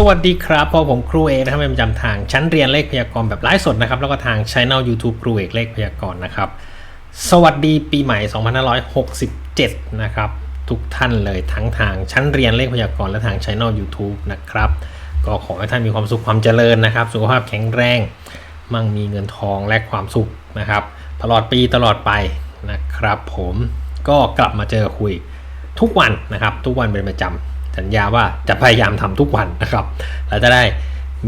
สวัสดีครับพอผมครูเอกนะครับเป็นประจำทางชั้นเรียนเลขพยากรณ์แบบไลฟ์สดนะครับ แล้วก็ทางช่อง YouTube ครูเอกเลขพยากรณ์นะครับ สวัสดีปีใหม่ 2567 นะครับ ทุกท่านเลยทั้งทางชั้นเรียนเลขพยากรณ์และทางช่อง YouTube นะครับ ก็ขอให้ท่านมีความสุขความเจริญนะครับ สุขภาพแข็งแรง มั่งมีเงินทองและความสุขนะครับ ตลอดปีตลอดไปนะครับ ผมก็กลับมาเจอคุยทุกวันนะครับ ทุกวันเป็นประจำ สัญญาว่าจะพยายามทำทุกวันนะครับเราจะได้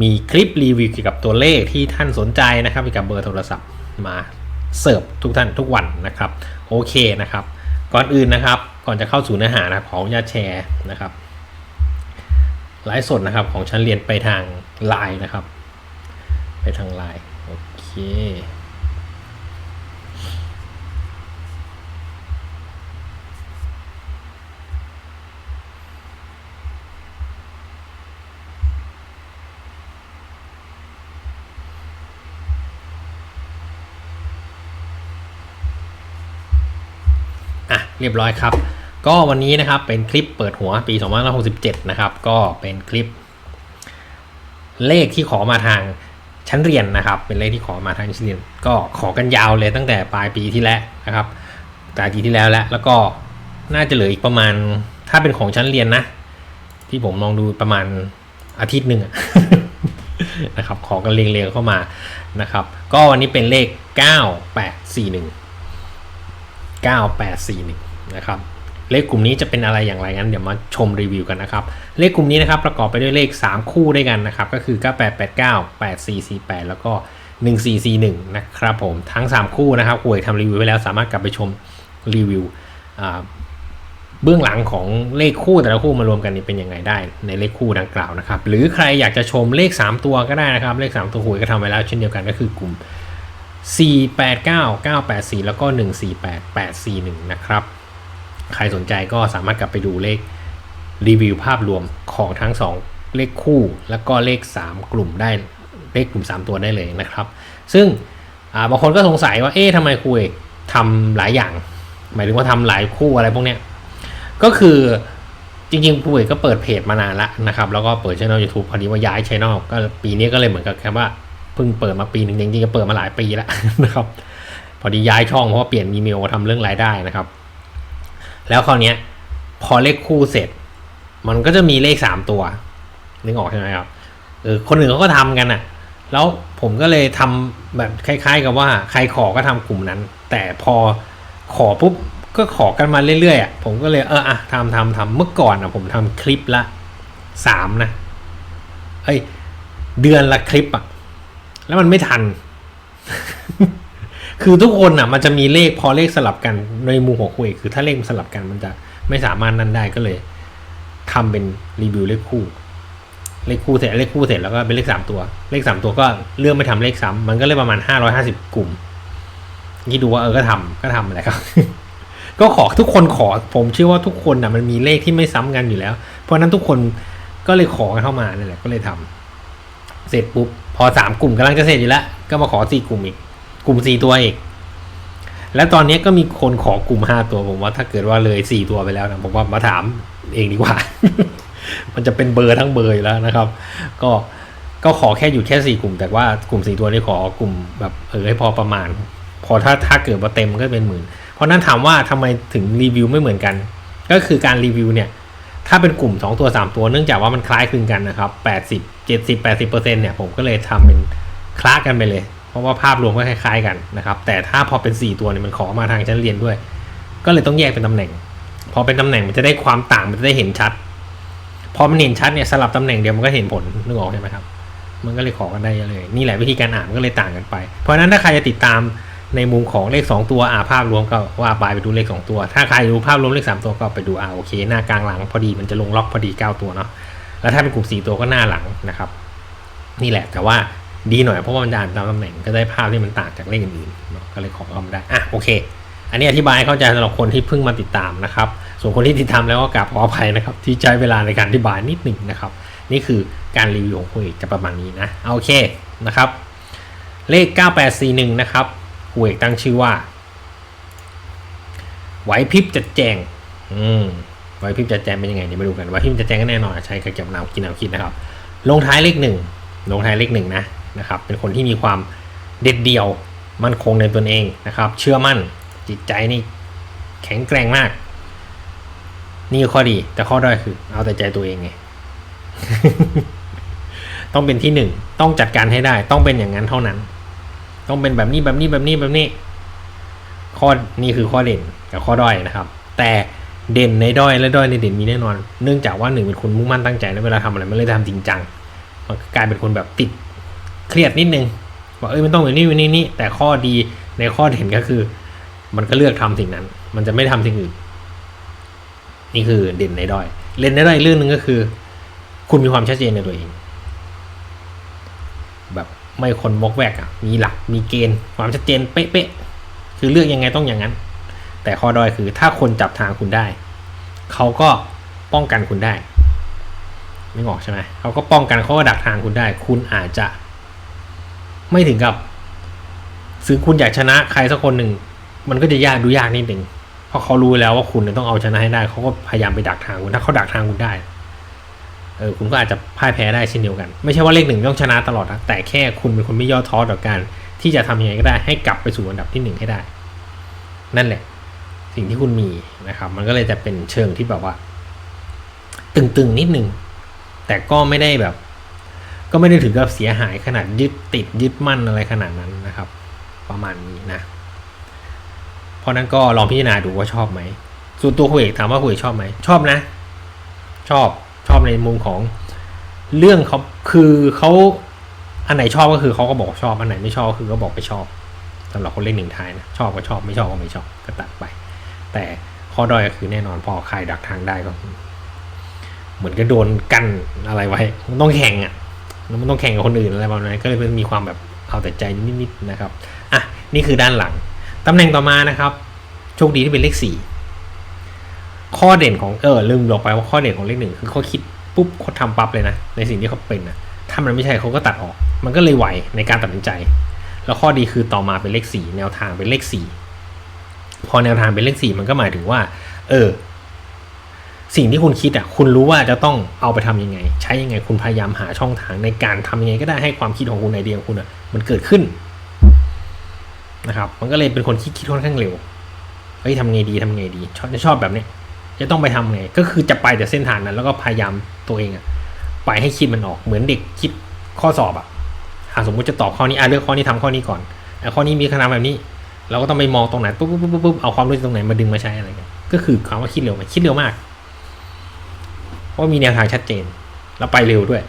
มีคลิปรีวิวเกี่ยวกับตัวเลขที่ท่านสนใจนะครับเกี่ยวกับเบอร์โทรศัพท์มาเสิร์ฟทุกท่านทุกวันนะครับโอเคนะครับ ก่อนอื่นนะครับ ก่อนจะเข้าสู่เนื้อหานะครับขออนุญาตแชร์นะครับไลฟ์สดนะครับของชั้นเรียนไปทางไลน์นะครับ ไปทางไลน์โอเค อะเรียบร้อยครับ ก็วันนี้นะครับเป็นคลิปเปิดหัวปี2567 นะครับ ก็เป็นคลิป เลขที่ขอมาทางชั้นเรียนนะครับ เป็นเลขที่ขอมาทางชั้นเรียน ก็ขอกันยาวเลยตั้งแต่ปลายปีที่แล้วนะครับปลายปีที่แล้วแล้วแล้วก็น่าจะเหลืออีกประมาณถ้าเป็นของชั้นเรียนนะ ที่ผมลองดูประมาณอาทิตย์หนึ่งนะครับขอกันเรียงๆเข้ามานะครับ ก็วันนี้เป็นเลข 9841 9841 นะครับ เลขกลุ่มนี้จะเป็นอะไรอย่างไรงั้นเดี๋ยวมาชมรีวิวกันนะครับ เลขกลุ่มนี้นะครับประกอบไปด้วยเลข 3 คู่ด้วยกันนะครับ ก็คือ 9889 8448 แล้วก็ 1441 นะครับผมทั้ง 3 คู่นะครับคุยทำรีวิวไว้แล้วสามารถกลับไปชมรีวิวเบื้องหลังของเลขคู่แต่ละคู่มารวมกันนี่เป็นยังไงได้ในเลขคู่ดังกล่าวนะครับ หรือใครอยากจะชมเลข 3 ตัวก็ได้นะครับ เลข 3 ตัวคุยก็ทำไว้แล้วเช่นเดียวกันก็คือกลุ่ม 489 984 แล้วก็ 148 841 นะครับ ใครสนใจก็สามารถกลับไปดูเลขรีวิวภาพรวมของทั้ง 2 เลขคู่ แล้วก็เลข 3 กลุ่มได้เลขกลุ่ม 3 ตัวได้เลยนะครับ ซึ่งาบางคนก็สงสัยว่าเอ๊ะทำไมครูเอกทำหลายอย่าง หมายถึงว่าทำหลายคู่อะไรพวกเนี้ยก็คือจริงๆครูเอกก็เปิดเพจมานานและนะครับ แล้วก็เปิดช่อง YouTube พอดีว่าย้ายช่องก็ปีนี้ก็เลยเหมือนกับแค่ว่า พิ่งเปิดมาปีหนึ่งจริงๆก็เปิดมาหลายปีแล้วนะครับ พอดีย้ายช่องเพราะว่าเปลี่ยนอีเมลทำเรื่องรายได้นะครับ แล้วคราวนี้ยพอเลขคู่เสร็จ มันก็จะมีเลขสามตัวนึกออกใช่ไหมครับเออคนอื่นเขาก็ทำกันอะ แล้วผมก็เลยทำแบบคล้าย ๆ กับว่าใครขอก็ทำกลุ่มนั้น แต่พอขอปุ๊บก็ขอกันมาเรื่อยๆอะผมก็เลยเอออะทำทำทำเมื่อก่อนอะผมทำคลิปละสามนะเอ้ยเดือนละคลิปอะ แล้วมันไม่ทัน คือทุกคนอะ มันจะมีเลขพอเลขสลับกันในมุมของคุยคือถ้าเลขมันสลับกันมันจะไม่สามารถนั่นได้ก็เลยทำเป็นรีวิวเลขคู่ เลขคู่เสร็จเลขคู่เสร็จแล้วก็เป็นเลขสามตัว เลขสามตัวก็เลือกไม่ทำเลขซ้ำมันก็เลยประมาณห้าร้อยห้าสิบกลุ่มนี่ดูว่าเออก็ทำก็ทำอะไรครับก็ขอทุกคนขอผมเชื่อว่าทุกคนอะมันมีเลขที่ไม่ซ้ำกันอยู่แล้ว เพราะนั้นทุกคนก็เลยขอกันเข้ามานี่แหละก็เลยทำเสร็จปุ๊บ อสามกลุ่มกำลังจะเสร็จอยู่แล้ว ก็มาขอสี่กลุ่มอีก กลุ่มสี่ตัวอีก แล้วตอนนี้ก็มีคนขอกลุ่มห้าตัวผมว่าถ้าเกิดว่าเลยสี่ตัวไปแล้วนะผมว่ามาถามเองดีกว่า มันจะเป็นเบอร์ทั้งเบอร์อยู่แล้วนะครับ ก็ก็ขอแค่อยู่แค่สี่กลุ่ม แต่ว่ากลุ่มสี่ตัวนี้ขอกลุ่มแบบเออให้พอประมาณ พอถ้าถ้าเกิดว่าเต็มก็เป็นหมื่น เพราะนั้นถามว่าทำไมถึงรีวิวไม่เหมือนกัน ก็คือการรีวิวเนี่ย ถ้าเป็นกลุ่ม 2 ตัว 3 ตัวเนื่องจากว่ามันคล้ายคลึงกันนะครับ 80 70 80เนี่ยผมก็เลยทำเป็นคล้ากันไปเลย เพราะว่าภาพรวมก็คล้ายๆกันนะครับ แต่ถ้าพอเป็น 4 ตัวเนี่ยมันขอมาทางชั้นเรียนด้วย ก็เลยต้องแยกเป็นตำแหน่ง พอเป็นตำแหน่งมันจะได้ความต่างมันจะได้เห็นชัด พอมันเห็นชัดเนี่ยสลับตำแหน่งเดียวมันก็เห็นผลนึกออกใช่ไหมครับ มันก็เลยขอกันได้เลย นี่แหละวิธีการอ่านมันก็เลยต่างกันไป เพราะนั้นถ้าใครจะติดตาม ในมุมของเลข 2 ตัวอ่าภาพรวมก็ว่าไปไปดูเลข 2 ตัว ถ้าใครดูภาพรวมเลข 3 ตัวก็ไปดูอ่าโอเค หน้ากลางหลังพอดีมันจะลงล็อกพอดี 9 ตัวเนาะแล้วถ้าเป็นกลุ่ม4ตัวก็หน้าหลังนะครับ นี่แหละแต่ว่าดีหน่อยเพราะว่ามันจะอ่านตามตำแหน่งก็ได้ภาพที่มันต่างจากเลขอื่นๆเนาะก็เลยขอเข้ามาได้อะโอเค อันนี้อธิบายเข้าใจสำหรับคนที่เพิ่งมาติดตามนะครับ ส่วนคนที่ติดตามแล้วก็กราบขออภัยนะครับ ที่ใช้เวลาในการอธิบายนิดหนึ่งนะครับ นี่คือการรีวิวของคุยจะประมาณนี้นะโอเคนะครับ เลข 9841 นะครับ คูเอกตั้งชื่อว่าไหวพริบจัดแจง อืมไหวพริบจัดแจงเป็นยังไงเดี๋ยวมาดูกันไหวพริบจัดแจงก็แน่นอนใช้กระเก็บน้ำกินน้ำคิดนะครับ ลงท้ายเลขหนึ่งลงท้ายเลขหนึ่งนะนะครับ เป็นคนที่มีความเด็ดเดี่ยวมั่นคงในตนเองนะครับ เชื่อมั่นจิตใจนี่แข็งแกร่งมาก นี่ข้อดี แต่ข้อด้อยคือ เอาแต่ใจตัวเองไงต้องเป็นที่หนึ่งต้องจัดการให้ได้ ต้องเป็นอย่างนั้นเท่านั้น ต้องเป็นแบบนี้แบบนี้แบบนี้แบบนี้ ข้อนี่คือข้อเด่นกับข้อด้อยนะครับ แต่เด่นในด้อยและด้อยในเด่นมีแน่นอน เนื่องจากว่าหนึ่งเป็นคนมุ่งมั่นตั้งใจและเวลาทำอะไรมันเลยทำจริงจัง มันกลายเป็นคนแบบติดเครียดนิดนึงว่าเอ้ยมันต้องอย่างนี้อย่างนี้นี่แต่ข้อดีในข้อเด่นก็คือ มันก็เลือกทำสิ่งนั้น มันจะไม่ทำสิ่งอื่น นี่คือเด่นในด้อยเด่นในด้อยเรื่องหนึ่งก็คือ คุณมีความชัดเจนในตัวเอง ไม่คนมกแวกอะมีหลักมีเกณฑ์ความชัดเจนเป๊ะๆคือเลือกยังไงต้องอย่างนั้น แต่ข้อด้อยคือถ้าคนจับทางคุณได้ เขาก็ป้องกันคุณได้ไม่ออกใช่ไหมเขาก็ป้องกันเขาก็ดักทางคุณได้ คุณอาจจะ ไม่ถึงกับซื้อคุณอยากชนะใครสักคนหนึ่ง มันก็จะยากดูยากนิดหนึ่งเพราะเขารู้แล้วว่าคุณเนี่ยต้องเอาชนะให้ได้ เขาก็พยายามไปดักทางคุณถ้าเขาดักทางคุณได้ เออคุณก็อาจจะพ่ายแพ้ได้เช่นเดียวกัน ไม่ใช่ว่าเลขหนึ่งต้องชนะตลอดนะแต่แค่คุณเป็นคนไม่ย่อท้อต่อการที่จะทำยังไงก็ได้ให้กลับไปสู่อันดับที่หนึ่งให้ได้ นั่นแหละ สิ่งที่คุณมีนะครับ มันก็เลยจะเป็นเชิงที่แบบว่า ตึงๆนิดนึงแต่ก็ไม่ได้แบบ ก็ไม่ได้ถึงกับเสียหายขนาดยึดติดยึดมั่นอะไรขนาดนั้นนะครับ ประมาณนี้นะเพราะนั้นก็ลองพิจารณาดูว่าชอบไหมส่วนตัวคุยเอกถามว่าคุยชอบไหมชอบนะ ชอบ ชอบในมุมของเรื่องเขาคือเขาอันไหนชอบก็คือเขาก็บอกชอบอันไหนไม่ชอบคือก็บอกไปชอบสำหรับคนเล่นหนึ่งทายนะชอบก็ชอบไม่ชอบก็ไม่ชอบก็ตัดไป แต่ข้อด้อยก็คือแน่นอนพอใครดักทางได้ก็เหมือนก็โดนกั้นอะไรไว้ มันต้องแข่งอะแล้วมันต้องแข่งกับคนอื่นอะไรประมาณนั้นก็เลยมีความแบบเอาแต่ใจนิดๆนะครับอะนี่คือด้านหลังตำแหน่งต่อมานะครับโชคดีที่เป็นเลขสี่ ข้อเด่นของเออลืมบอกไปว่าข้อเด่นของเลขหนึ่งคือเขาคิดปุ๊บเขาทำปั๊บเลยนะ ในสิ่งที่เขาเป็นนะถ้ามันไม่ใช่เขาก็ตัดออก มันก็เลยไหวในการตัดสินใจ แล้วข้อดีคือต่อมาเป็นเลขสี่แนวทางเป็นเลขสี่พอแนวทางเป็นเลขสี่มันก็หมายถึงว่า เออ สิ่งที่คุณคิดอะ คุณรู้ว่าจะต้องเอาไปทำยังไง ใช้ยังไงคุณพยายามหาช่องทางในการทำยังไง ก็ได้ให้ความคิดของคุณไอเดียของคุณอะ มันเกิดขึ้นนะครับ มันก็เลยเป็นคนคิดคิดค่อนข้างเร็วเฮ้ยทำไงดีทำไงดีชอบชอบแบบนี้ จะต้องไปทำไง ก็คือจะไปแต่เส้นทางนั้น แล้วก็พยายามตัวเองอะไปให้คิดมันออกเหมือนเด็กคิดข้อสอบอะอะสมมุติจะตอบข้อนี้อะเลือกข้อนี้ทำข้อนี้ก่อนไอ้ข้อนี้มีคำนามแบบนี้ เราก็ต้องไปมองตรงไหนปุ๊บปุ๊บปุ๊บปุ๊บเอาความรู้ตรงไหนมาดึงมาใช้อะไรกันก็คือคำว่าคิดเร็วไหมคิดเร็วมากเพราะมีแนวทางชัดเจน แล้วไปเร็วด้วย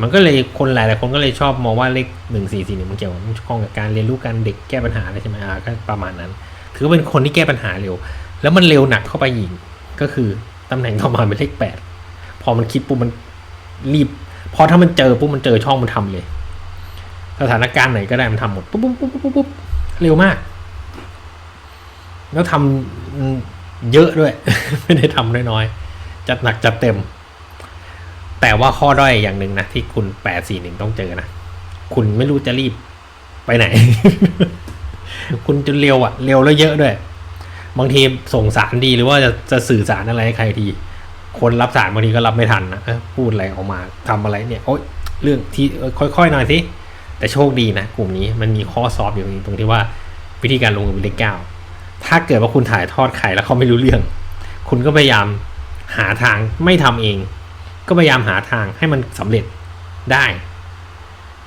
มันก็เลยคนหลายๆคนก็เลยชอบมองว่าเลขหนึ่งสี่สี่หนึ่งมันเกี่ยวข้องกับการเรียนรู้การเด็กแก้ปัญหาอะไรใช่ไหมอ่าก็ประมาณนั้น ถือว่าเป็นคนที่แก้ปัญหาเร็ว แล้วมันเร็วหนักเข้าไปอีก ก็คือตำแหน่งต่อมาเป็นเลขแปดพอมันคิดปุ๊บมันรีบ พอถ้ามันเจอปุ๊บมันเจอช่องมันทำเลย สถานการณ์ไหนก็ได้มันทำหมดปุ๊บปุ๊บปุ๊บปุ๊บปุ๊บเร็วมาก แล้วทำเยอะด้วย ไม่ได้ทำน้อยๆจัดหนักจัดเต็ม แต่ว่าข้อด้อยอย่างหนึ่งนะที่คุณแปดสี่หนึ่งต้องเจอนะคุณไม่รู้จะรีบไปไหน คุณจะเร็วอะเร็วแล้วเยอะด้วย บางทีส่งสารดีหรือว่าจะจะสื่อสารอะไรให้ใครที คนรับสารบางทีก็รับไม่ทันนะพูดอะไรออกมาทำอะไรเนี่ยโอ๊ยเรื่องที่ค่อยๆหน่อยสิแต่โชคดีนะ กลุ่มนี้มันมีข้อสอบอยู่ตรงที่ว่าวิธีการลงมือเป็นเลขเก้าถ้าเกิดว่าคุณถ่ายทอดใครแล้วเขาไม่รู้เรื่อง คุณก็พยายามหาทางไม่ทำเอง ก็พยายามหาทางให้มันสำเร็จได้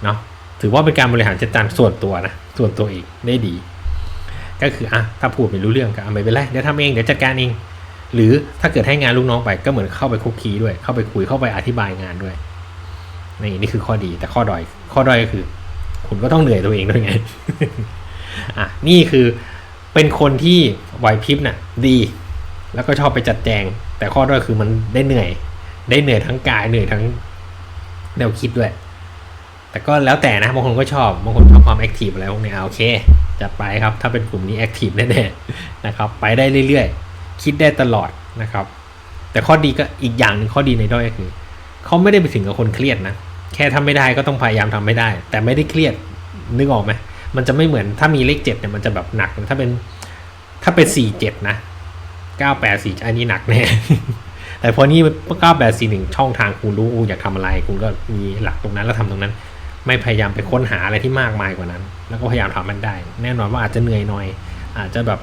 เนาะถือว่าเป็นการบริหารจัดการส่วนตัวนะ ส่วนตัวเองได้ดี ก็คืออะถ้าพูดไม่รู้เรื่องก็ไม่เป็นไรเดี๋ยวทำเองเดี๋ยวจัดการเอง หรือถ้าเกิดให้งานลูกน้องไปก็เหมือนเข้าไปคุกคีด้วย เข้าไปคุยเข้าไปอธิบายงานด้วยนี่นี่คือข้อดีแต่ข้อด้อยข้อด้อยก็คือ คุณก็ต้องเหนื่อยตัวเองด้วยไงอะนี่คือเป็นคนที่ไหวพริบน่ะ ดี แล้วก็ชอบไปจัดแจง แต่ข้อด้อยคือมันได้เหนื่อย ได้เหนื่อยทั้งกายเหนื่อยทั้งแนวคิดด้วย แต่ก็แล้วแต่นะบางคนก็ชอบบางคนชอบความแอคทีฟอะไรพวกนี้อะโอเค จัดไปครับ ถ้าเป็นกลุ่มนี้แอคทีฟแน่ๆนะครับ ไปได้เรื่อยๆ คิดได้ตลอดนะครับ แต่ข้อดีก็อีกอย่างหนึ่งข้อดีในด้อยก็คือ เขาไม่ได้ไปถึงกับคนเครียดนะ แค่ทำไม่ได้ก็ต้องพยายามทำไม่ได้ แต่ไม่ได้เครียดนึกออกไหมมันจะไม่เหมือนถ้ามีเลขเจ็ดเนี่ยมันจะแบบหนัก ถ้าเป็นถ้าเป็นสี่เจ็ดนะเก้าแปดสี่อันนี้หนักแน่แต่พอนี่ก้าแบบสี่หนึ่งช่องทางคุณรู้คุณอยากทำอะไร คุณก็มีหลักตรงนั้นแล้วทำตรงนั้น ไม่พยายามไปค้นหาอะไรที่มากมายกว่านั้น แล้วก็พยายามทำมันได้ แน่นอนว่าอาจจะเหนื่อยหน่อย อาจจะแบบ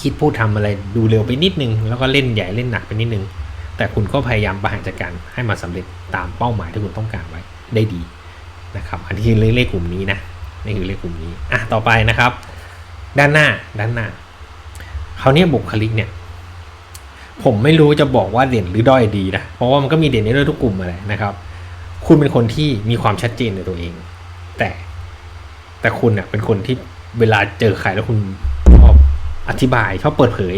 คิดพูดทำอะไรดูเร็วไปนิดนึง แล้วก็เล่นใหญ่เล่นหนักไปนิดนึง แต่คุณก็พยายามบริหารจัดการให้มันสำเร็จตามเป้าหมายที่คุณต้องการไว้ได้ดีนะครับ อันนี้คือเลขกลุ่มนี้นะนี่คือเลขกลุ่มนี้อะต่อไปนะครับ ด้านหน้าด้านหน้าเขาเนี่ยบุคลิกเนี่ยผมไม่รู้จะบอกว่าเด่นหรือด้อยดีนะ เพราะว่ามันก็มีเด่นในด้วยทุกกลุ่มอะไรนะครับ คุณเป็นคนที่มีความชัดเจนในตัวเอง แต่แต่คุณเนี่ยเป็นคนที่เวลาเจอใครแล้วคุณชอบอธิบายชอบเปิดเผย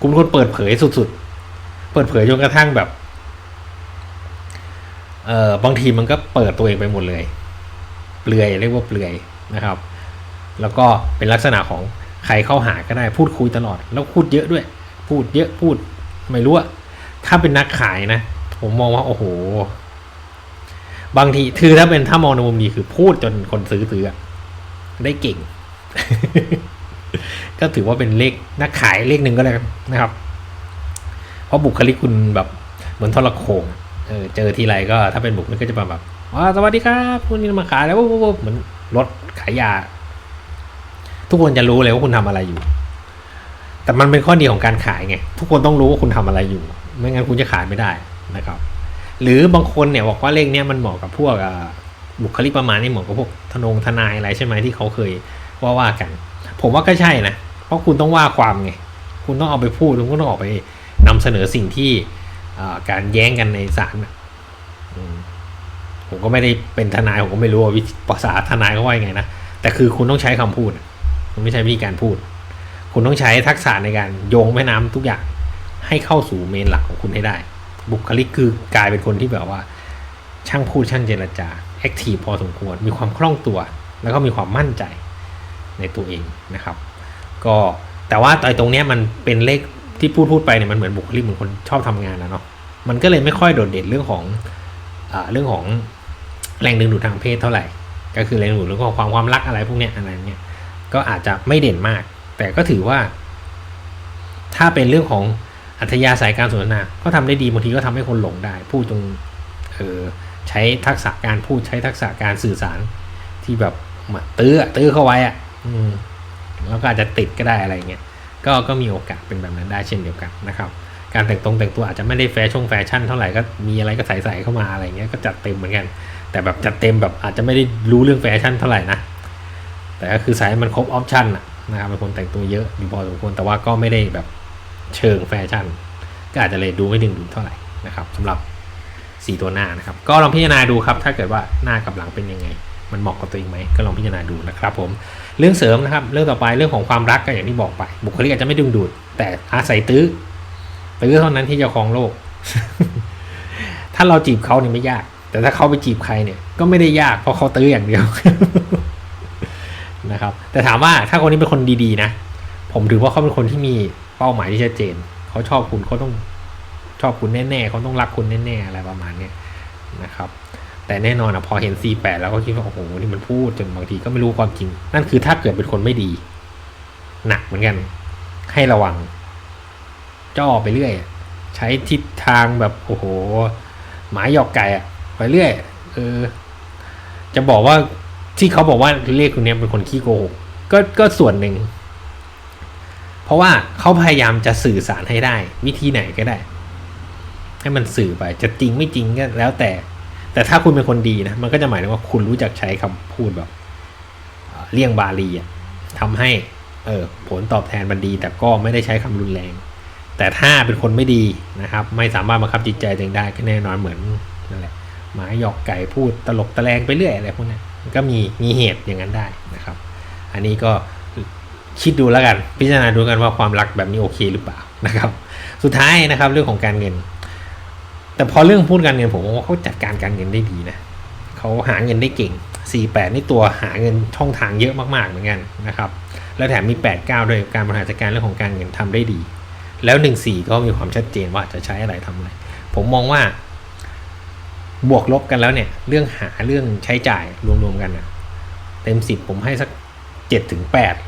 คุณเป็นคนเปิดเผยสุดๆ เปิดเผยจนกระทั่งแบบเอ่อบางทีมันก็เปิดตัวเองไปหมดเลย เปลือยเรียกว่าเปลือยนะครับ แล้วก็เป็นลักษณะของใครเข้าหาก็ได้พูดคุยตลอด แล้วพูดเยอะด้วย พูดเยอะพูดไม่รู้อะถ้าเป็นนักขายนะ ผมมองว่าโอ้โห บางทีคือถ้าเป็นถ้ามองในมุมดีคือพูดจนคนซื้อซื้อได้เก่ง ก็ถือว่าเป็นเลขนักขายเลขหนึ่งก็ได้วนะครับ เพราะบุคลิกคุณแบบเหมือนทรโขงเออเจอทีไรก็ถ้าเป็นบุคลิกก็จะแบบอ๋อสวัสดีครับคุณนี่มาขายแล้วปุ๊บเหมือนรถขายยา ทุกคนจะรู้เลยว่าคุณทำอะไรอยู่ แต่มันเป็นข้อดีของการขายไงทุกคนต้องรู้ว่าคุณทำอะไรอยู่ ไม่งั้นคุณจะขายไม่ได้นะครับ หรือบางคนเนี่ยบอกว่าเลขเนี้ยมันเหมาะกับพวกบุคลิกประมาณนี้เหมาะกับพวกทนงทนายอะไรใช่ไหมที่เขาเคยว่าว่ากัน ผมว่าก็ใช่นะ เพราะคุณต้องว่าความไง คุณต้องเอาไปพูดคุณก็ต้องออกไปนำเสนอสิ่งที่การแย้งกันในศาลผมก็ไม่ได้เป็นทนายผมก็ไม่รู้ว่าวิธีภาษาทนายเขาว่ายังไงนะแต่คือคุณต้องใช้คำพูดคุณไม่ใช่วิธีการพูด คุณต้องใช้ทักษะในการโยงแม่น้ำทุกอย่างให้เข้าสู่เมนหลักของคุณให้ได้ บุคลิกคือกลายเป็นคนที่แบบว่า ช่างพูดช่างเจรจาแอคทีฟพอสมควร มีความคล่องตัว แล้วก็มีความมั่นใจในตัวเองนะครับ ก็แต่ว่าไอ้ตรงเนี้ยมันเป็นเลขที่พูดพูดไปเนี่ยมันเหมือนบุคลิกเหมือนคนชอบทำงานนะเนาะมันก็เลยไม่ค่อยโดดเด่นเรื่องของอเรื่องของแรงดึงดูดทางเพศเท่าไหร่ ก็คือแรงดึงดูดเรื่องของความความรักอะไรพวกเนี้ยอะไรเนี้ยก็อาจจะไม่เด่นมาก แต่ก็ถือว่า ถ้าเป็นเรื่องของ อัธยาศัยการสนทนาก็ทำได้ดีบางทีก็ทำให้คนหลงได้ พูดตรงเออใช้ทักษะการพูดใช้ทักษะการสื่อสารที่แบบมาตื้อตื้อเข้าไว้อะอืมแล้วก็อาจจะติดก็ได้อะไรเงี้ยก็ก็มีโอกาสเป็นแบบนั้นได้เช่นเดียวกันนะครับการแต่งตรงแต่งตัวอาจจะไม่ได้แฟชั่นแฟชั่นเท่าไหร่ก็มีอะไรก็ใส่ใส่เข้ามาอะไรเงี้ยก็จัดเต็มเหมือนกัน แต่แบบจัดเต็มแบบอาจจะไม่ได้รู้เรื่องแฟชั่นเท่าไหร่นะแต่ก็คือใส่มันครบออปชั่นนะครับเป็นคนแต่งตัวเยอะอยู่พอสมควรแต่ว่าก็ไม่ได้แบบ เชิงแฟชั่น ก็อาจจะเลยดูไม่ดึงดูดเท่าไหร่นะครับสำหรับสีตัวหน้านะครับ ก็ลองพิจารณาดูครับ ถ้าเกิดว่าหน้ากับหลังเป็นยังไง มันเหมาะกับตัวเองไหมก็ลองพิจารณาดูนะครับ ผมเรื่องเสริมนะครับ เรื่องต่อไปเรื่องของความรักก็อย่างที่บอกไป บุคลิกอาจจะไม่ดึงดูด แต่อาศัยตื้อตื้อเท่านั้นที่จะครองโลก ถ้าเราจีบเขาเนี่ยไม่ยาก แต่ถ้าเขาไปจีบใครเนี่ย ก็ไม่ได้ยากเพราะเขาตื้ออย่างเดียวนะครับ แต่ถามว่าถ้าคนนี้เป็นคนดีๆนะ ผมถือว่าเขาเป็นคนที่มี เป้าหมายที่ชัดเจน เขาชอบคุณเขาต้องชอบคุณแน่ๆเขาต้องรักคุณแน่ๆอะไรประมาณเนี้นะครับ แต่แน่นอนอะพอเห็น C8 แล้วก็คิดว่าโอ้โหนี่มันพูดจนบางทีก็ไม่รู้ความจริง นั่นคือถ้าเกิดเป็นคนไม่ดี หนักเหมือนกัน ให้ระวัง จ้อไปเรื่อย ใช้ทิศทางแบบโอ้โห หมายหยอกไก่อะไปเรื่อยเออ จะบอกว่าที่เขาบอกว่าเลขคนนี้เป็นคนขี้โกหกก็ก็ส่วนหนึ่ง เพราะว่าเขาพยายามจะสื่อสารให้ได้ วิธีไหนก็ได้ ให้มันสื่อไปจะจริงไม่จริงก็แล้วแต่ แต่ถ้าคุณเป็นคนดีนะมันก็จะหมายถึงว่าคุณรู้จักใช้คำพูดแบบเลี่ยงบาลีอะทำให้เออผลตอบแทนมันดี แต่ก็ไม่ได้ใช้คำรุนแรง แต่ถ้าเป็นคนไม่ดีนะครับ ไม่สามารถบังคับจิตใจตัวเองได้ก็แน่นอนเหมือนนั่นแหละหมาหยอกไก่พูดตลกตะแลงไปเรื่อยอะไรพวกนี้นก็มีมีเหตุอย่างนั้นได้นะครับ อันนี้ก็ คิดดูแล้วกัน พิจารณาดูกันว่าความรักแบบนี้โอเคหรือเปล่านะครับ สุดท้ายนะครับเรื่องของการเงิน แต่พอเรื่องพูดการเงินผมว่าเขาจัดการการเงินได้ดีนะเขาหาเงินได้เก่ง 48 นี่ตัวหาเงินช่องทางเยอะมากๆเหมือนกันนะครับ แล้วแถมมี 89 ด้วยการบริหารจัดการเรื่องของการเงินทำได้ดี แล้ว 14 ก็มีความชัดเจนว่าจะใช้อะไรทำอะไร ผมมองว่า บวกลบกันแล้วเนี่ย เรื่องหาเรื่องใช้จ่ายรวมๆกันนะเต็ม 10 ผมให้สัก7ถึง8เ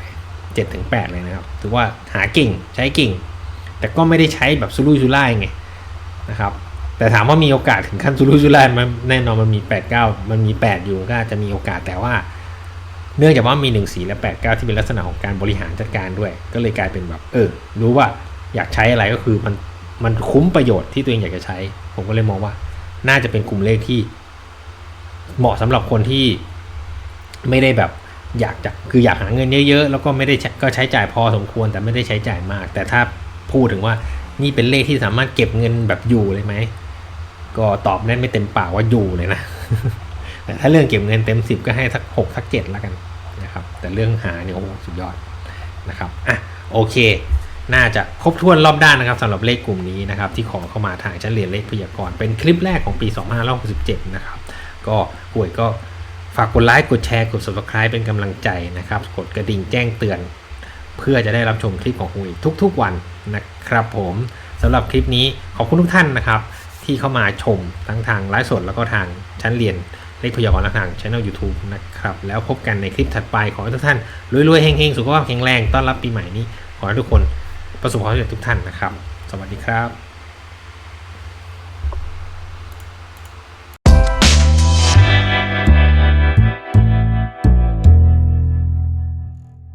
ลย 7ถึง8เลยนะครับถือว่าหาเก่งใช้เก่ง แต่ก็ไม่ได้ใช้แบบสุรุ่ยสุร่ายไงนะครับแต่ถามว่ามีโอกาสถึงขั้นสุรุ่ยสุร่ายมันแน่นอนมันมี8ปดเมันมี 8 อยู่ก็อาจจะมีโอกาสแต่ว่า เนื่องจากว่ามี1นสีและ8ปดที่เป็นลักษณะของการบริหารจัดการด้วย ก็เลยกลายเป็นแบบเออรู้ว่าอยากใช้อะไรก็คือมันมันคุ้มประโยชน์ที่ตัวเองอยากจะใช้ ผมก็เลยมองว่าน่าจะเป็นกลุ่มเลขที่เหมาะสำหรับคนที่ไม่ได้แบบ อยากจะคืออยากหาเงินเยอะๆแล้วก็ไม่ได้ก็ใช้จ่ายพอสมควรแต่ไม่ได้ใช้จ่ายมาก แต่ถ้าพูดถึงว่านี่เป็นเลขที่สามารถเก็บเงินแบบอยู่เลยไหมก็ตอบแน่นไม่เต็มปากว่าอยู่เลยนะแต่ถ้าเรื่องเก็บเงินเต็มสิบก็ให้สักหกสักเจ็ดแล้วกันนะครับ แต่เรื่องหาเนี่ยโอ้โหสุดยอดนะครับอะโอเค น่าจะครบถ้วนรอบด้านนะครับสำหรับเลขกลุ่มนี้นะครับ ที่ขอเข้ามาทางชั้นเรียนเลขพยากรณ์เป็นคลิปแรกของปี 2567 นะครับ ก็ป่วยก็ ฝากกดไลค์กดแชร์กด subscribe เป็นกำลังใจนะครับ กดกระดิ่งแจ้งเตือน เพื่อจะได้รับชมคลิปของคุยทุกๆวันนะครับผมสำหรับคลิปนี้ขอบคุณทุกท่านนะครับ ที่เข้ามาชมทั้งทางไลฟ์สดแล้วก็ทางชั้นเรียนเลขพยากรณ์และทางช่อง YouTube นะครับ แล้วพบกันในคลิปถัดไป ขอให้ทุกท่านรวยๆเฮงๆ สุขภาพแข็งแรง ต้อนรับปีใหม่นี้ ขอให้ทุกคนประสบความสำเร็จทุกท่านนะครับ สวัสดีครับ